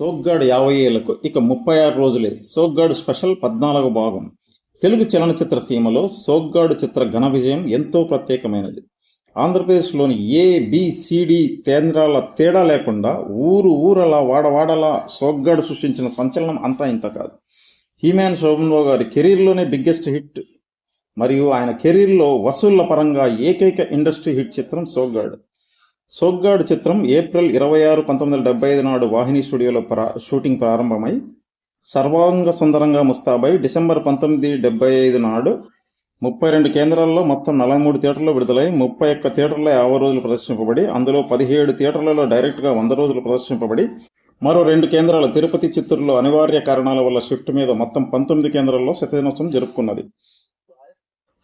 సోగ్గాడ్ యాభై ఏళ్ళకు ఇక ముప్పై ఆరు రోజులే. సోగ్గాడ్ స్పెషల్ పద్నాలుగు భాగం. తెలుగు చలనచిత్ర సీమలో సోగ్గాడు చిత్ర ఘన విజయం ఎంతో ప్రత్యేకమైనది. ఆంధ్రప్రదేశ్లోని ఏ బిసిడి కేంద్రాల తేడా లేకుండా ఊరు ఊరలా వాడవాడలా సోగ్గాడు సృష్టించిన సంచలనం అంతా ఇంత కాదు. హీమాన్ శోభన్రావు గారి కెరీర్లోనే బిగ్గెస్ట్ హిట్. మరియు ఆయన కెరీర్లో వసూళ్ళ పరంగా ఏకైక ఇండస్ట్రీ హిట్ చిత్రం సోగ్గాడు. సోగ్గాడు చిత్రం ఏప్రిల్ ఇరవై ఆరు పంతొమ్మిది వందల డెబ్బై ఐదు నాడు వాహిని స్టూడియోలో ప్రా షూటింగ్ ప్రారంభమై సర్వాంగ సుందరంగా ముస్తాబై డిసెంబర్ పంతొమ్మిది డెబ్బై ఐదు నాడు ముప్పై రెండు కేంద్రాల్లో మొత్తం నలభై మూడు థియేటర్లో విడుదలై ముప్పై ఒక్క థియేటర్లో యాభై రోజులు ప్రదర్శింపబడి అందులో పదిహేడు థియేటర్లలో డైరెక్ట్గా వంద రోజులు ప్రదర్శింపబడి మరో రెండు కేంద్రాలు తిరుపతి చిత్తూరులో అనివార్య కారణాల వల్ల షిఫ్ట్ మీద మొత్తం పంతొమ్మిది కేంద్రాల్లో శతదినోత్సవం జరుపుకున్నది.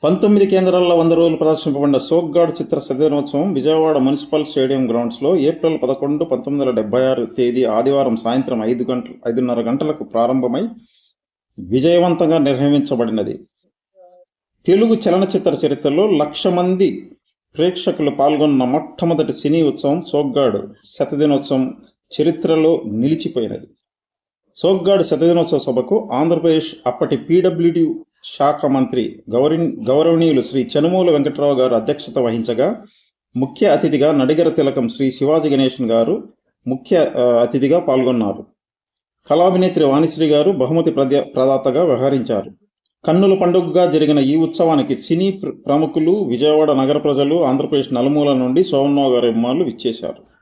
పంతొమ్మిది కేంద్రాల్లో వంద రోజులు ప్రదర్శింపబడిన సోగ్గాడ్ చిత్ర శతదినోత్సవం విజయవాడ మున్సిపల్ స్టేడియం గ్రౌండ్స్లో ఏప్రిల్ పదకొండు పంతొమ్మిది వందల డెబ్బై ఆరు తేదీ ఆదివారం సాయంత్రం ఐదు గంటల ఐదున్నర గంటలకు ప్రారంభమై విజయవంతంగా నిర్వహించబడినది. తెలుగు చలనచిత్ర చరిత్రలో లక్ష మంది ప్రేక్షకులు పాల్గొన్న మొట్టమొదటి సినీ ఉత్సవం సోగ్గాడు శతదినోత్సవం చరిత్రలో నిలిచిపోయినది. సోగ్గాడు శతదినోత్సవ సభకు ఆంధ్రప్రదేశ్ అప్పటి పీడబ్ల్యూడి శాఖ మంత్రి గౌరవ గౌరవనీయులు శ్రీ చనుమూల వెంకట్రావు గారు అధ్యక్షత వహించగా ముఖ్య అతిథిగా నడిగర తిలకం శ్రీ శివాజీ గణేషన్ గారు ముఖ్య అతిథిగా పాల్గొన్నారు. కళాభినేత్రి వాణిశ్రీ గారు బహుమతి ప్రద ప్రదాతగా వ్యవహరించారు. కన్నుల పండుగగా జరిగిన ఈ ఉత్సవానికి సినీ ప్ర- ప్రముఖులు విజయవాడ నగర ప్రజలు ఆంధ్రప్రదేశ్ నలుమూల నుండి సోమన్నావు గారి అభిమానులు విచ్చేశారు.